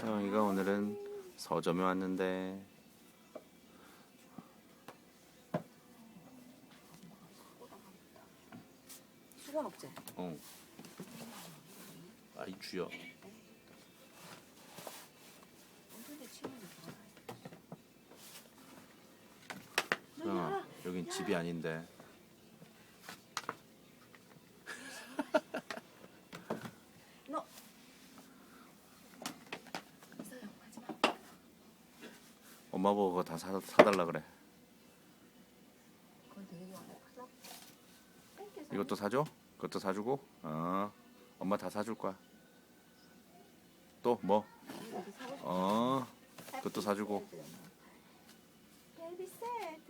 서영이가 오늘은 서점에 왔는데 수건 없지? 어. 아이 주여 여긴 집이 아닌데 너 있어요. 하지 마. 엄마 보고 그거 다 사, 사달라 그래. 이것도 사줘? 그것도 사주고 어 엄마 다 사줄 거야 또 뭐? 어 그것도 사주고 Baby sad,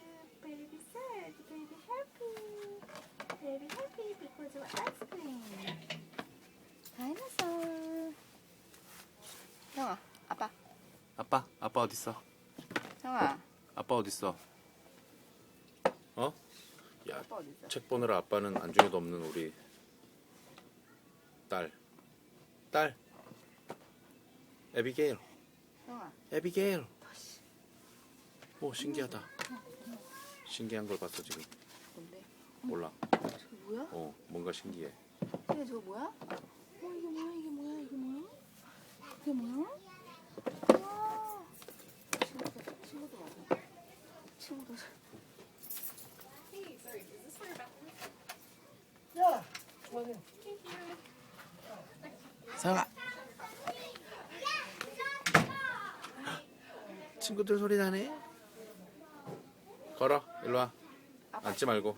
baby sad, baby happy, baby happy because of ice cream. 다이너솔. 형아, 아빠, 아빠 아빠 어딨어? 형아, 아빠 어딨어? 어? 야 아빠 어디 있어? 책 보느라 아빠는 안중에도 없는 우리 딸. 딸. 에비게일. 형아, 에비게일. 오 신기하다. 신기한 걸 봤어 지금. 뭔데? 몰라. 저거 뭐야? 어 뭔가 신기해. 근데 저거 뭐야? 어 이게 뭐야? 이게 뭐야? 이게 뭐야? 이게 뭐야? 서영아 친구들 소리 나네? 걸어 일로와. 앉지 말고.